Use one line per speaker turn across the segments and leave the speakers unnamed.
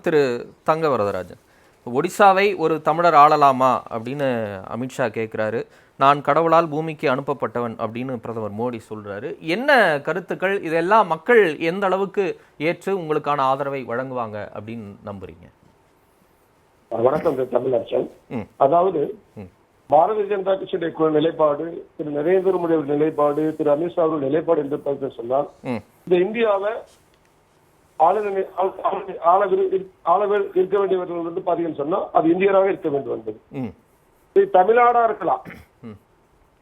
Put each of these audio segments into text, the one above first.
திரு தங்க வரதராஜன் ஒடிசாவை ஒரு தமிழர் ஆளலாமா அப்படின்னு அமித்ஷா கேட்குறாரு நான் கடவுளால் பூமிக்கு அனுப்பப்பட்டவன் அப்படின்னு பிரதமர் மோடி சொல்றாரு. என்ன கருத்துக்கள்? இதெல்லாம் மக்கள் எந்த அளவுக்கு ஏற்று உங்களுக்கான ஆதரவை வழங்குவாங்க அப்படின்னு நம்புறீங்க?
வணக்கம்
ம்.
அதாவது. பாரதிய ஜனதா கட்சியுடைய நிலைப்பாடு திரு நரேந்திர மோடி நிலைப்பாடு திரு அமித்ஷா நிலைப்பாடு என்று பார்த்து சொன்னால் இந்த இந்தியாவை ஆள நினை- ஆள- ஆள- ஆள விரு- இரு- ஆள வே- இருக்க வேண்டியவர்கள் வந்து பாத்தீங்கன்னு சொன்னா அது இந்தியராக இருக்க வேண்டும் என்பது. இது தமிழ்நாடா இருக்கலாம்.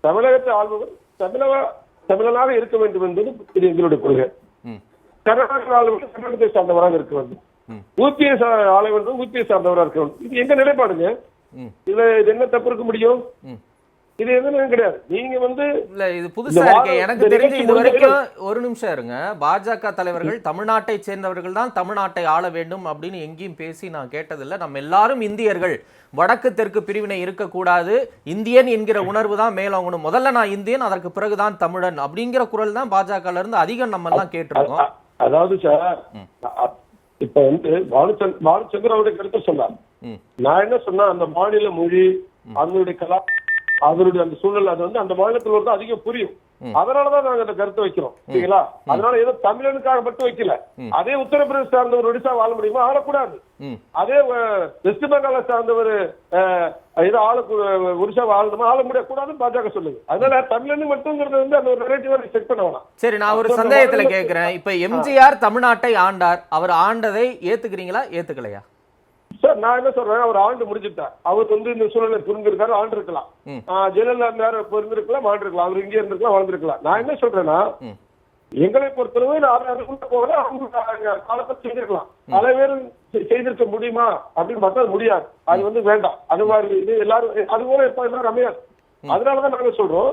தமிழகத்தை ஆள்பவர் தமிழக தமிழனாக இருக்க வேண்டும் என்பது இது எங்களுடைய கொள்கை. கர்நாடக ஆளுநர் கர்நாடகத்தை சார்ந்தவராக இருக்க வேண்டும். ஊபியை ஆளுநர் ஊபியை சார்ந்தவராக இருக்க வேண்டும். இது எங்க நிலைப்பாடுங்க? இதுல இது என்ன தப்பு இருக்க முடியும்? இது எதுவும் கிடையாது. நீங்க வந்து
இல்ல இது புதுசா இருக்கு. எனக்கு தெரிஞ்சு இது வரைக்கும் ஒரு நிமிஷம் இருங்க. பாஜக தலைவர்கள் தமிழ்நாட்டை சேர்ந்தவர்கள் தான் தமிழ்நாட்டை ஆள வேண்டும் அப்படின்னு எங்கேயும் பேசி நான் கேட்டதில்லை. நம்ம எல்லாரும் இந்தியர்கள். வடக்கு தெற்கு பிரிவினை இருக்கக்கூடாது. இந்தியன் என்கிற உணர்வு தான் மேலோங்கணும். முதல்ல நான் இந்தியன் அதற்கு பிறகுதான் தமிழன் அப்படிங்கிற குரல் தான் பாஜகல இருந்து அதிகம் நம்ம எல்லாம் கேட்டிருக்கோம்.
அதாவது சார் இப்ப வந்து பாலுச்சந்திர அவருடைய கருத்தை சொன்னார். நான் என்ன சொன்னா அந்த மாநில மொழி அதனுடைய கலா அதனுடைய அந்த சூழல் அது வந்து அந்த மாநிலத்தில் வந்து அதிகம் புரியும். அதனாலதான் நாங்க அந்த கருத்தை வைக்கிறோம். சரிங்களா? அதனால ஏதோ தமிழனுக்காக மட்டும் வைக்கல. அதே உத்தரப்பிரதேச சார்ந்தவர் ஒடிசா வாழ முடியுமா? ஆளக்கூடாது. அதே வெஸ்ட் பெங்கால சார்ந்தவர் ஏதோ ஆள ஒரிசா ஆளணுமா ஆள முடியக்கூடாதுன்னு பாஜக சொல்லுது. அதனால தமிழனு மட்டும்ங்கிறது வந்து அந்த ஒரு நரேட்டிவா செக் பண்ண
சரி நான் ஒரு சந்தேகத்துல கேட்கிறேன் இப்ப எம்ஜிஆர் தமிழ்நாட்டை ஆண்டார். அவர் ஆண்டதை ஏத்துக்கிறீங்களா? ஏத்துக்கலையா?
சார் நான் என்ன சொல்றேன் அவர் ஆண்டு முடிஞ்சுட்டார். அவர் வந்து இந்த சூழலை புரிஞ்சிருக்காரு ஆண்டு இருக்கலாம் ஜெயலலிதா நேரம் புரிஞ்சிருக்கலாம் ஆண்டு இருக்கலாம் அவர் இங்கே இருந்திருக்கலாம் வாழ்ந்திருக்கலாம். நான் என்ன சொல்றேன்னா. எங்களை பொறுத்தளவு நான் அதுக்குள்ள போகல அவங்க காலத்தை செஞ்சிருக்கலாம். பல பேர் செய்திருக்க முடியுமா? அப்படின்னு பார்த்தா அது முடியாது. அது வந்து வேண்டாம். அது மாதிரி இது எல்லாரும் அது போல எல்லாரும் அமையாது. அதனாலதான் நாங்க சொல்றோம்.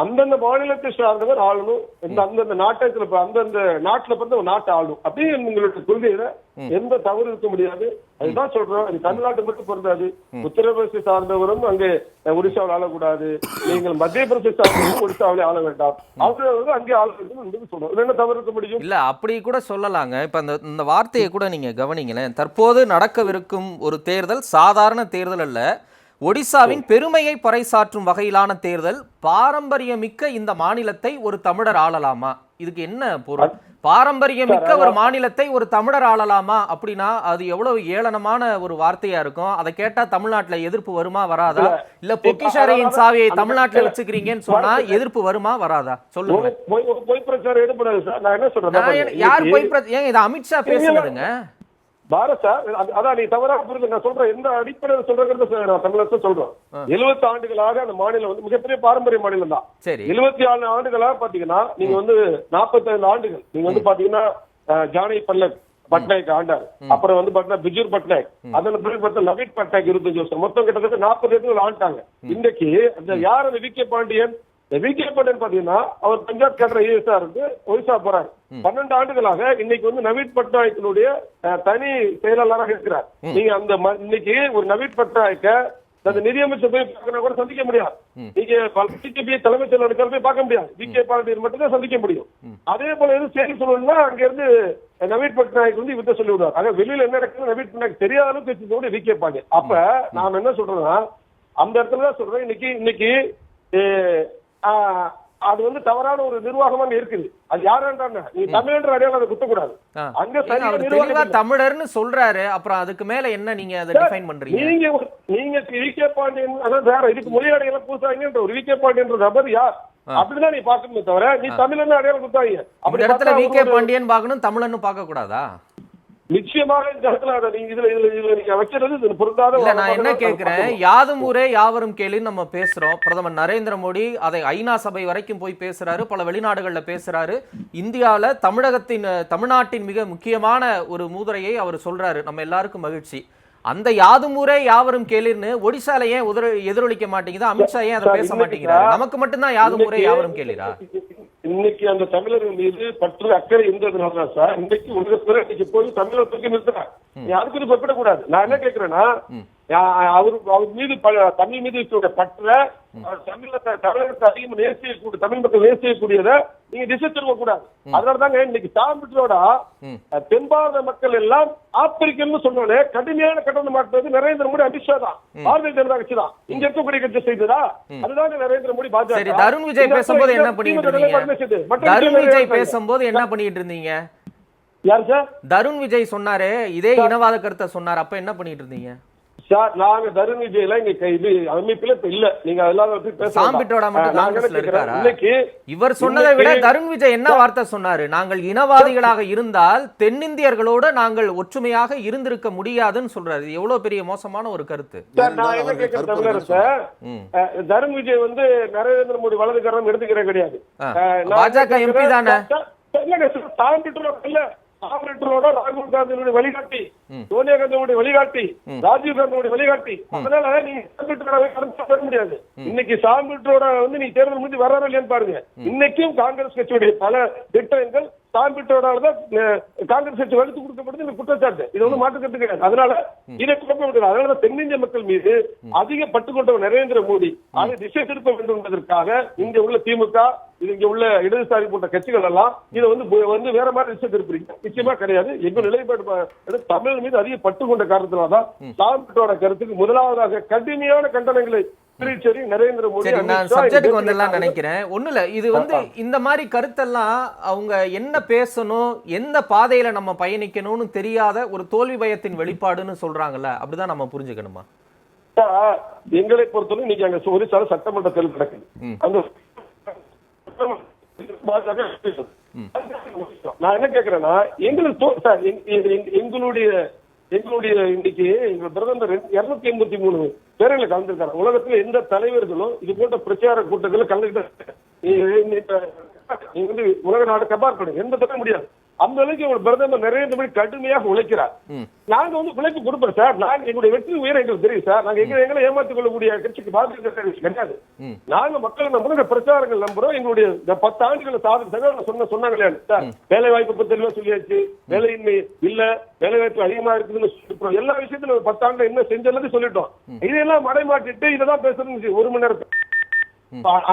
அந்தந்த மாநிலத்தை சார்ந்தவர் ஆளணும். இந்த அந்தந்த நாட்டத்துல அந்தந்த நாட்டுல பிறந்த ஒரு நாட்டை ஆளணும். அப்படின்னு எங்களுடைய கொள்கையில எந்த தவறு இருக்க முடியாது. அதுதான் சொல்றோம். இது தமிழ்நாட்டு மட்டும் பொருந்தாது. உத்தரப்பிரதேச சார்ந்தவரும் அங்கே ஒடிசாவில் ஆளக்கூடாது. நீங்கள் மத்திய பிரதேச சார்ந்தவரும் ஒடிசாவிலே ஆள வேண்டாம். வந்து அங்கே ஆள வேண்டும் என்று சொல்றோம். என்ன தவறு இருக்க முடியும்?
இல்ல அப்படி கூட சொல்லலாங்க. இப்ப அந்த இந்த வார்த்தையை கூட நீங்க கவனிங்களேன். தற்போது நடக்கவிருக்கும் ஒரு தேர்தல் சாதாரண தேர்தல் அல்ல. ஒடிசாவின் பெருமையை பறைசாற்றும் வகையிலான தேர்தல் பாரம்பரியமிக்க இந்த மாநிலத்தை ஒரு தமிழர் ஆளலாமா? இதுக்கு என்ன பொருள்? பாரம்பரியமிக்க ஒரு மாநிலத்தை ஒரு தமிழர் ஆளலாமா அப்படின்னா அது எவ்வளவு ஏளனமான ஒரு வார்த்தையா இருக்கும்? அதை கேட்டா தமிழ்நாட்டுல எதிர்ப்பு வருமா வராதா? இல்ல பொக்கிஷாரையின் சாவியை தமிழ்நாட்டுல வச்சுக்கிறீங்கன்னு சொன்னா எதிர்ப்பு வருமா வராதா? சொல்லுங்க
பொய்- பிரச்சாரம்
யார் போய் பிர- ஏங்க இது அமித்ஷா பேசுனதுங்க?
பாரத் சார் அதான் நீ தவறாக புரிஞ்சு நான் சொல்றேன். எந்த அடிப்படையில் சொல்றேங்கிறத நான் தமிழக சொல்றோம். எழுபத்தி ஆண்டுகளாக அந்த மாநிலம் வந்து மிகப்பெரிய பாரம்பரிய மாநிலம் தான். எழுபத்தி ஆறு ஆண்டுகளா பாத்தீங்கன்னா நீங்க வந்து நாற்பத்தைந்து ஆண்டுகள். நீங்க வந்து பாத்தீங்கன்னா அஹ், ஜானி பல்லக் பட்நாயக் ஆண்டார். அப்புறம் வந்து பாத்தீங்கன்னா பிஜூர் பட்நாயக். அதன் பிறகு பார்த்தா நவீன் பட்நாயக் இருபத்தஞ்சு வருஷம். மொத்தம் கிட்டத்தட்ட நாற்பது ஆண்டாங்க. இன்னைக்கு அந்த யார் அந்த வி கே பாண்டியன்? இந்த வி கே பாண்டியன் பாத்தீங்கன்னா அவர் பஞ்சாப் கேடர் ஐஎஸ்ஆ இருந்து ஒரிசா போறாரு. பன்னெண்டு ஆண்டுகளாக இன்னைக்கு வந்து நவீன் பட்நாயக்கினுடைய தனி செயலாளராக இருக்கிறார். நீங்க அந்த இன்னைக்கு ஒரு நவீன் பட்நாயக்க அந்த நிதியமைச்சர் போய் பார்க்கணும் கூட சந்திக்க முடியாது. நீங்க பிஜேபி தலைமைச் செயலாளர் போய் பார்க்க முடியாது. வி கே பாண்டியன் மட்டும் தான் சந்திக்க முடியும். அதே போல எதுவும் செய்தி சொல்லணும்னா அங்க இருந்து நவீன் பட்நாயக் வந்து இவர்கிட்ட சொல்லி விடுவார் ஆக வெளியில என்ன நடக்குது நவீன் பட்நாயக் தெரியாத அளவுக்கு வச்சு வி கே பாண்டியன் அப்ப நாம் என்ன சொல்றோம்னா அந்த இடத்துல தான் சொல்றேன். இன்னைக்கு இன்னைக்கு அது வந்து தவறான ஒரு நிர்வாகமா இருக்குது. அது யாருன்றாங்க நீ தமிழ்ன்ற அடையாளம் அதை குத்தக்கூடாது. அங்க சரியா.
தமிழர்னு சொல்றாரு. அப்புறம் அதுக்கு மேல என்ன நீங்க அதை டிஃபைன் பண்றீங்க?
நீங்க நீங்க வி கே பாண்டியன் அதான் வேற இதுக்கு மொழி அடையாளம் பூசாங்கன்ற ஒரு வி கே பாண்டியன்ற நபர் யார்? அப்படிதான் நீ பாக்கணுமே தவிர நீ தமிழன் அடையாளம் கொடுத்தாங்க
இந்த
அப்படி
இடத்துல
பார்த்தா
வி கே
அவரோட-
பாண்டியன் பார்க்கணும் தமிழன்னு பார்க்க கூடாதா
நிச்சயமாக இந்த இடத்துல அதை நீங்க இதுல இதுல இதுல நீங்க வைக்கிறது இது பொருந்தாத
இல்ல நான் என்ன
பார்க்கணும்.
யாதும் ஊரே யாவரும் கேளுன்னு நம்ம பேசுறோம். பிரதமர் நரேந்திர மோடி அதை ஐநா சபை வரைக்கும் போய் பேசுறாரு பல வெளிநாடுகள்ல பேசுறாரு. இந்தியால தமிழகத்தின் தமிழ்நாட்டின் மிக முக்கியமான ஒரு மூதுரையை அவர் சொல்றாரு. நம்ம எல்லாருக்கும் மகிழ்ச்சி. அந்த யாதும் ஊரே யாவரும் கேளுன்னு ஒடிசால ஏன் எதிரொலிக்க மாட்டேங்குது? அமித்ஷா ஏன் அதை பேச மாட்டேங்கிறாரு? நமக்கு மட்டும்தான் யாதும் ஊரே யாவரும் கேளீரா?
இன்னைக்கு அந்த தமிழர்கள் மீது பற்று அக்கறை இருந்ததுனால தான் சார். இன்னைக்கு உலக பிற இன்னைக்கு போய் தமிழர் தூக்கி நிறுத்துறாங்க. நீ அதுக்கு இது குறிப்பிடக்கூடாது. நான் என்ன கேட்கிறேன்னா அவரு அவர் மீது தமிழ் மீது இருக்கிற பற்ற தமிழ தமிழகத்தை அதிகம் தமிழ் மக்கள் நீங்க திசை திரும்ப கூடாது. அதனாலதாங்க இன்னைக்கு சாம்பிட்டோட
ம்.
தென் பாரத மக்கள் எல்லாம் ஆப்பிரிக்கன்னு சொன்னோன்னே கடுமையான கட்டணம் மாற்றுறது நரேந்திர மோடி அமித்ஷா தான். பாரதிய ஜனதா கட்சி தான். இங்க இருக்கக்கூடிய கட்சி செய்ததா? அதுதான் நரேந்திர மோடி பாஜக.
தருண் விஜய் பேசும்போது என்ன பண்ணிட்டு இருந்தீங்க? தருண் விஜய் பேசும்போது என்ன பண்ணிட்டு இருந்தீங்க?
யார் சார்?
தருண் விஜய் சொன்னாரு இதே இனவாத கருத்தை சொன்னார் அப்ப என்ன பண்ணிட்டு இருந்தீங்க?
சார் நாங்க தருண் விஜய் இங்க இது அமைப்புல இப்ப இல்ல. நீங்க அதெல்லாம் பத்தி பேச.
சாம்பிட்டோட மட்டும் காங்கிரஸ்ல இருக்காரா?
இன்னைக்கு
இவர் சொன்னதை விட தருண் விஜய் என்ன வார்த்தை சொன்னாரு? நாங்கள் இனவாதிகளாக இருந்தால் தென்னிந்தியர்களோட நாங்கள் ஒற்றுமையாக இருந்திருக்க முடியாதுன்னு சொல்றாரு. இது எவ்வளவு பெரிய மோசமான ஒரு கருத்து.
நான் என்ன கேட்கிறேன் சார். தருண் விஜய் வந்து நரேந்திர மோடி வலதுகரம் எடுத்துக்கிற கிடையாது.
ஆ.
அஹ், நான்
பாஜக
கேட்கிறேன்,
தானே?
இல்ல. சாம்பிட்டரோட ராகுல் காந்தியினுடைய வழிகாட்டி சோனியா காந்தியுடைய வழிகாட்டி ராஜீவ் காந்தியுடைய வழிகாட்டி. அதனால நீங்க சாம்பிட்டரோட கருத்து பெற முடியாது. இன்னைக்கு சாம்பிட்டரோட வந்து நீ தேர்தல் முடிஞ்சு வர்றாரோ இல்லையான்னு பாருங்க. இன்னைக்கும் காங்கிரஸ் கட்சியுடைய பல திட்டங்கள் சாம்பிட்டரோட தான் காங்கிரஸ் கட்சி வலுத்து கொடுக்கப்படுது இந்த குற்றச்சாட்டு. இது வந்து மாற்றுக்கட்டு கிடையாது. அதனால இதை குழப்ப முடியாது அதனால தென்னிந்திய மக்கள் மீது அதிக பட்டுக்கொண்டவர் நரேந்திர மோடி. அதை திசை திருப்ப வேண்டும் என்பதற்காக இங்க உள்ள திமுக இது இங்க உள்ள இடதுசாரி போன்ற கட்சிகள் எல்லாம் இதை வந்து வந்து வேற மாதிரி திசை திருப்புறீங்க. நிச்சயமா கிடையாது. எங்க நிலைப்பாடு தமிழ் மீது அதிக பட்டு கொண்ட காரணத்தினால்தான் சாம்பிட்டோட கருத்துக்கு முதலாவதாக கடுமையான கண்டனங்களை திருச்சேரி நரேந்திர மோடி
நான் சப்ஜெக்ட்டுக்கு வந்துடலாம் நினைக்கிறேன். ஒண்ணும் இல்ல இது வந்து இந்த மாதிரி கருத்தெல்லாம் அவங்க என்ன பேசணும் எந்த பாதையில நம்ம பயணிக்கணும்னு தெரியாத ஒரு தோல்வி பயத்தின் வெளிப்பாடுன்னு சொல்றாங்கல்ல அப்படிதான் நம்ம புரிஞ்சுக்கணுமா?
எங்களை பொறுத்தவரை இன்னைக்கு அங்க ஒரிசால சட்டமன்ற தேர்தல் நடக்குது. அந்த நான் என்ன கேக்குறேன்னா எங்களுக்கு எங்களுடைய எங்களுடைய இன்னைக்கு எங்க பிரதமர் இருநூத்தி எண்பத்தி மூணு பேரங்களை கலந்துருக்காரு. உலகத்துல எந்த தலைவர்களும் இது போன்ற பிரச்சார கூட்டத்தில் கலந்துக்கிட்டு நீங்க வந்து உலக நாடு கபார் பண்ணுங்க எந்த தர முடியாது. அந்த அளவுக்கு எங்க பிரதமர் நரேந்திர மோடி கடுமையாக உழைக்கிறார். நாங்க வந்து உழைப்பு கொடுப்போம் சார். நாங்க எங்களுடைய வெற்றி உயரம் எங்களுக்கு தெரியும் சார். நாங்க எங்களை எங்களை ஏமாத்திக் கொள்ளக்கூடிய கட்சிக்கு கட்சி கிடையாது. நாங்க மக்களை நம்புறோம் இந்த பிரச்சாரங்கள் நம்புறோம். எங்களுடைய இந்த பத்து ஆண்டுகள் சாதனை சொன்ன சொன்னாங்க இல்லையா சார். வேலை வாய்ப்பு பத்தி தெளிவா சொல்லியாச்சு. வேலையின்மை இல்ல. வேலை வாய்ப்பு அதிகமா இருக்குதுன்னு சொல்லிட்டோம் எல்லா விஷயத்துல ஒரு பத்து ஆண்டு என்ன செஞ்சது சொல்லிட்டோம். இதெல்லாம் மடைமாட்டிட்டு இததான் பேசுறது ஒரு மணி நேரம்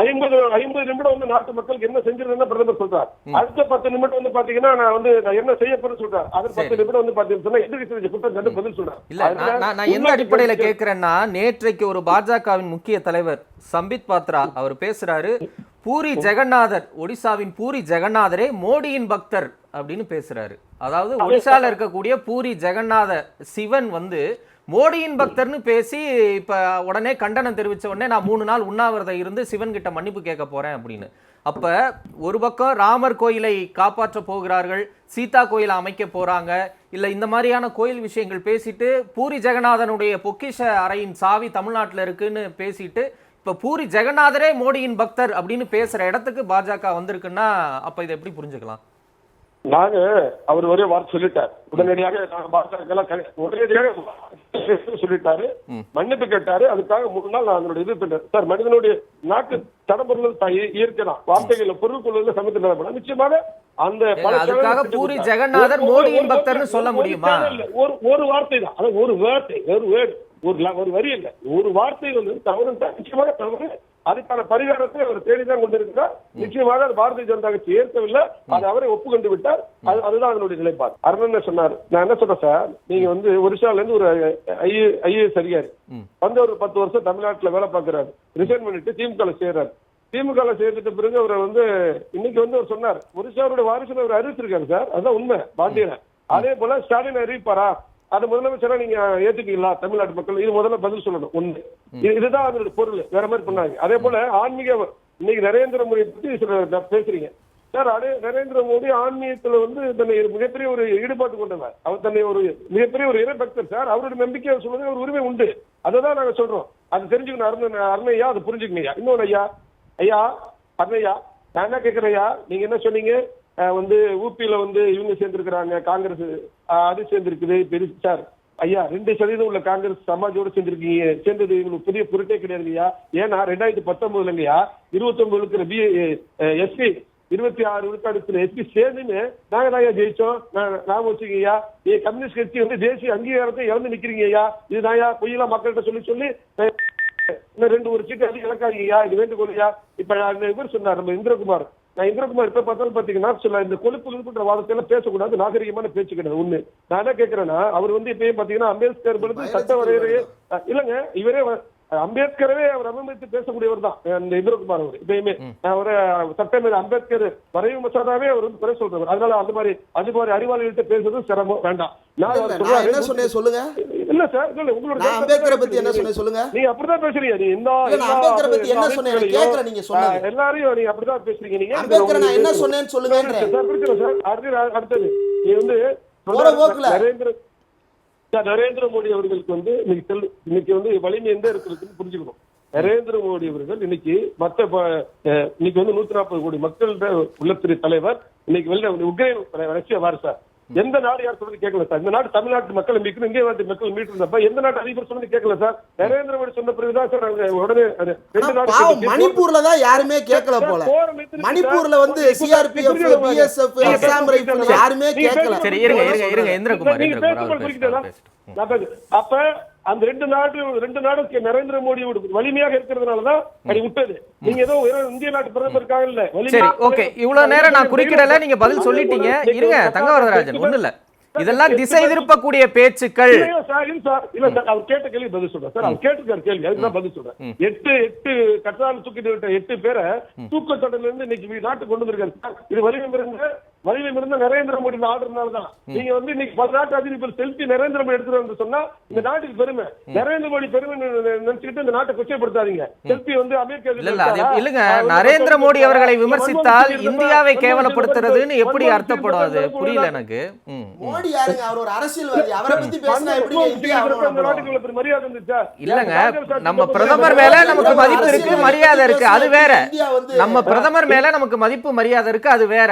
ஐம்பது ஐம்பது நிமிடம் வந்து நாட்டு மக்களுக்கு என்ன செஞ்சிருந்தா பிரதமர் சொல்றார். அடுத்த பத்து நிமிடம் வந்து பாத்தீங்கன்னா நான் வந்து நான் என்ன செய்ய போறேன்னு சொல்றார். அது பத்து நிமிடம் வந்து பாத்தீங்கன்னா எதிர்த்து செஞ்ச குற்றம் பதில் சொல்றார்.
இல்ல நான் எந்த அடிப்படையில கேக்குறேன்னா நேற்றைக்கு ஒரு பாஜகவின் முக்கிய தலைவர் சம்பித் பாத்ரா அவர் பேசுறாரு. பூரி ஜெகநாதர் ஒடிசாவின் பூரி ஜெகநாதரே மோடியின் பக்தர் அப்படின்னு பேசுறாரு. அதாவது ஒடிசால இருக்கக்கூடிய பூரி ஜெகநாத சிவன் வந்து மோடியின் பக்தர்னு பேசி இப்ப உடனே கண்டனம் தெரிவிச்ச உடனே நான் மூணு நாள் உண்ணாவிரதம் இருந்து சிவன் கிட்ட மன்னிப்பு கேட்க போறேன் அப்படின்னு. அப்ப ஒரு பக்கம் ராமர் கோயிலை காப்பாற்ற போகிறார்கள் சீதா கோயிலை அமைக்க போறாங்க இல்ல இந்த மாதிரியான கோயில் விஷயங்கள் பேசிட்டு பூரி ஜெகநாதனுடைய பொக்கிஷ அறையின் சாவி தமிழ்நாட்டுல இருக்குன்னு பேசிட்டு இப்ப பூரி ஜெகநாதரே மோடியின் பக்தர் அப்படின்னு பேசுற இடத்துக்கு பாஜக வந்திருக்குன்னா அப்ப இதை எப்படி புரிஞ்சுக்கலாம்?
நாங்க அவர் ஒரே வார்த்தை சொல்லிட்டார். உடனடியாக நாங்க பாஜக உடனடியாக சொல்லிட்டாரு. மன்னிப்பு கேட்டாரு. அதுக்காக மூணு நாள் நான் அதனுடைய இது சார் மனிதனுடைய நாட்டு இயற்கை தான். வார்த்தைகளை பொருள் கொள்வதில் சமத்து நிச்சயமாக அந்த
பூரி. ஜெகநாதர் மோடியின் பக்தர்னு சொல்ல முடியுமா?
ஒரு ஒரு வார்த்தை தான். ஒரு வார்த்தை ஒரு வேர்டு ஒரு ஒரு வரி இல்ல. ஒரு வார்த்தை வந்து தவறு நிச்சயமாக தவறு. அதுக்கான பரிகாரத்தை அவர் தேடிதான் கொண்டிருக்கிறார். நிச்சயமாக அது பாரதிய ஜனதா கட்சி ஏற்கவில்லை. அதை அவரை ஒப்புக்கொண்டு விட்டார் அது அதுதான் அதனுடைய நிலைப்பாடு. அருணன் சொன்னார். நான் என்ன சொல்றேன் சார்? நீங்க வந்து ஒரிசால இருந்து ஒரு ஐஏஎஸ் அதிகாரி வந்து ஒரு பத்து வருஷம் தமிழ்நாட்டுல வேலை பார்க்கிறாரு. ரிசைன் பண்ணிட்டு திமுக சேர்றாரு. திமுக சேர்த்துட்ட பிறகு அவர் வந்து இன்னைக்கு வந்து அவர் சொன்னார். ஒரிசாவுடைய வாரிசுல அவர் அறிவிச்சிருக்காரு சார். அதுதான் உண்மை. பாண்டியன. அதே போல ஸ்டாலின் அறிவிப்பாரா? அது முதலமைச்சரா நீங்க ஏத்துக்கீங்களா? தமிழ்நாட்டு மக்கள் இது முதல்ல பதில் சொல்லணும் ஒண்ணு. இது- இதுதான் அதனுடைய பொருள் வேற மாதிரி பண்ணாங்க அதே போல ஆன்மீக இன்னைக்கு நரேந்திர மோடி பத்தி சில பேசுறீங்க. சார் அதே நரேந்திர மோடி ஆன்மீகத்துல வந்து தன்னை மிகப்பெரிய ஒரு ஈடுபாட்டு கொண்டவர். அவர் தன்னை ஒரு மிகப்பெரிய ஒரு இறைபக்தர் சார். அவருடைய நம்பிக்கை சொல்றது ஒரு உரிமை உண்டு. அதுதான் நாங்க சொல்றோம். அது தெரிஞ்சுக்கணும் அருண் அருணையா அது புரிஞ்சுக்கணும் ஐயா. இன்னொன்னு ஐயா. ஐயா அருணையா நான் என்ன கேட்கிறேன் ஐயா? நீங்க என்ன சொன்னீங்க? வந்து ஊபியில வந்து இவங்க சேர்ந்திருக்கிறாங்க காங்கிரஸ் அது சேர்ந்திருக்குது. பெரிய சார் ஐயா ரெண்டு சதவீதம் உள்ள காங்கிரஸ் சமாஜோட சேர்ந்திருக்கீங்க. சேர்ந்தது இவங்களுக்கு புதிய பொருட்டே கிடையாது ஐயா ஏன்னா ரெண்டாயிரத்தி பத்தொன்பதுலங்கய்யா இருபத்தி ஒன்பது இருக்கிற பி எஸ்பி இருபத்தி ஆறு விழுக்காடு எஸ்பி சேர்ந்துன்னு நாங்க தான் ஐயா ஜெயிச்சோம். நான் ஞாபகம் வச்சுக்கய்யா ஏ கம்யூனிஸ்ட் கட்சி வந்து தேசிய அங்கீகாரத்தை இழந்து நிக்கிறீங்க ஐயா. இதுதான் ஐயா பொய்யெல்லாம் மக்கள்கிட்ட சொல்லி சொல்லி இன்னும் ரெண்டு ஒரு சீட்டு அதிகம் இழக்காதீங்கய்யா இது வேண்டுகோள் ஐயா. இப்ப இவர் சொன்னார் நம்ம இந்திரகுமார். நான் இந்திரகுமார் இப்ப பார்த்தாலும் பாத்தீங்கன்னா சில இந்த கொழுப்பு கொழுப்புன்ற வாதத்தை பேசக்கூடாது நாகரிகமான பேச்சு கிடையாது ஒண்ணு. நான் என்ன கேட்கிறேன்னா அவர் வந்து இப்பயும் பாத்தீங்கன்னா அம்பேத்கர் சட்ட வரையறையே இல்லங்க இவரே அம்பேத்கரவே அவர் அவமதித்து பேசக்கூடியவர் தான் இந்த இந்திரகுமார் அவர். இப்பயுமே அவரை சட்டமேத அம்பேத்கர் வரைவு மசோதாவே அவர் வந்து குறை சொல்றவர். அதனால அந்த மாதிரி அது மாதிரி அறிவாளிகள்ட்ட பேசுறது சிரமம் வேண்டாம். நான்
என்ன சொன்னேன் சொல்லுங்க.
இல்ல சார் இல்ல உங்களோட
அம்பேத்கரை பத்தி என்ன சொன்னேன் சொல்லுங்க.
நீங்க அப்படிதான் பேசுறீங்க. நீ எல்லா
அம்பேத்கரை பத்தி என்ன சொன்னேன்
அமைப்புகளையும்,
கேட்கறேன் நீங்க சொன்னது
ஆஹ், எல்லாரையும் நீங்க அப்படிதான் பேசுறீங்க. நீங்க
அம்பேத்கரை நான் என்ன சொன்னேன்னு சொல்லுங்கன்றேன்.
சார் புரியுதுல சார் அடுத்து அடுத்தது. நீ வந்து
போற போக்குல.
நரேந்திர நரேந்திர மோடி அவர்களுக்கு வந்து இன்னைக்கு செல் இன்னைக்கு வந்து வலிமை எந்த இருக்குன்னு புரிஞ்சுக்கணும். நரேந்திர மோடி அவர்கள் இன்னைக்கு மத்த இன்னைக்கு வந்து நூத்தி நாற்பது கோடி மக்கள் உள்ளத்துறை தலைவர். இன்னைக்கு வெளில உக்ரைன் ரஷ்யா வார் சார். எந்த நாடு யார் சொல்றது கேட்கல சார். இந்த நாடு தமிழ்நாட்டு மக்கள் மீட்கணும் இங்கே வந்து மக்கள் இருந்தப்ப எந்த நாட்டு அதிபர் சொன்னது கேட்கல சார். நரேந்திர மோடி சொன்ன பிறகுதான் சார் நாங்க உடனே அது ரெண்டு நாடு
மணிப்பூர்ல தான் யாருமே கேட்கல போல. மணிப்பூர்ல வந்து சிஆர்பிஎஃப். BSF Assam rifle. யாருமே கேட்கல.
சரி இருங்க இருங்க இருங்க இந்திரகுமார்
அப்ப அந்த ரெண்டு நாடு ரெண்டு நாடும் நரேந்திர மோடியோட வலிமையாக இருக்கிறதுனாலதான் அப்படி விட்டது. நீங்க ஏதோ இந்திய நாட்டு பிரதமருக்காக இல்ல
சரி ஓகே. இவ்வளவு நேரம் நான் குறிக்கிடல. நீங்க பதில் சொல்லிட்டீங்க. இருங்க தங்கவரதராஜன் ஒண்ணு இல்ல இதெல்லாம் திசை திருப்பக்கூடிய பேச்சுக்கள்.
இல்ல, சார், அவர் கேட்ட கேள்வி பதில் சொல்றேன். சார் அவர் கேட்டிருக்காரு கேள்வி அதுக்கு பதில் சொல்றேன். எட்டு எட்டு கட்டால் தூக்கிட்டு விட்ட எட்டு பேரை தூக்கத்தொடர்ல இருந்து இன்னைக்கு நாட்டுக்கு கொண்டு வந்திருக்காரு. சார். இது வலிமை இருந்த வலிமை இருந்த நரேந்திர மோடி ஆர்டர்னால தான் நீங்க வந்து இன்னைக்கு பல நாட்டு அதிபர் செல்ஃபி நரேந்திர மோடி எடுத்துட்டு வந்து சொன்னா இந்த நாட்டுக்கு பெருமை. நரேந்திர மோடி பெருமை நினைச்சுக்கிட்டு இந்த நாட்டை கொச்சைப்படுத்தாதீங்க. செல்ஃபி வந்து அமெரிக்கா
இல்லங்க. நரேந்திர மோடி அவர்களை விமர்சித்தால் இந்தியாவை கேவலப்படுத்துறதுன்னு எப்படி அர்த்தப்படும் அது? புரியல எனக்கு.
மோடி யாருங்க? அவர் ஒரு அரசியல்வாதி. அவரை பத்தி பேசினா எப்படி
இல்லங்க. நம்ம பிரதமர் மேல நமக்கு மதிப்பு இருக்கு மரியாதை இருக்கு. அது வேற. நம்ம பிரதமர் மேல நமக்கு மதிப்பு மரியாதை இருக்கு அது வேற.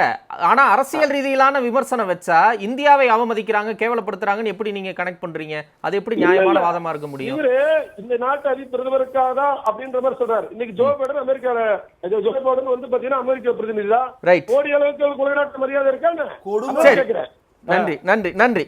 ஆனா அரசியல் ரீதியிலான விமர்சனம் வச்சா இந்தியாவை அவமதிக்கிறாங்க கேவலப்படுத்துறாங்கன்னு எப்படி நீங்க கனெக்ட் பண்றீங்க? அது எப்படி நியாயமான வாதமா இருக்க முடியும்?
இவரு இந்த நாட்டு அதி பிரதமருக்காக தான் அப்படின்ற மாதிரி சொல்றாரு. இன்னைக்கு ஜோ பைடன் அமெரிக்கால ஜோ பைடன் வந்து பாத்தீங்கன்னா அமெரிக்க பிரதிநிதி தான் கோடி அளவுக்கு உலக நாட்டு மரியாதை இருக்கான்னு
கொடுமை.
கேக்குறேன்.
நன்றி நன்றி நன்றி.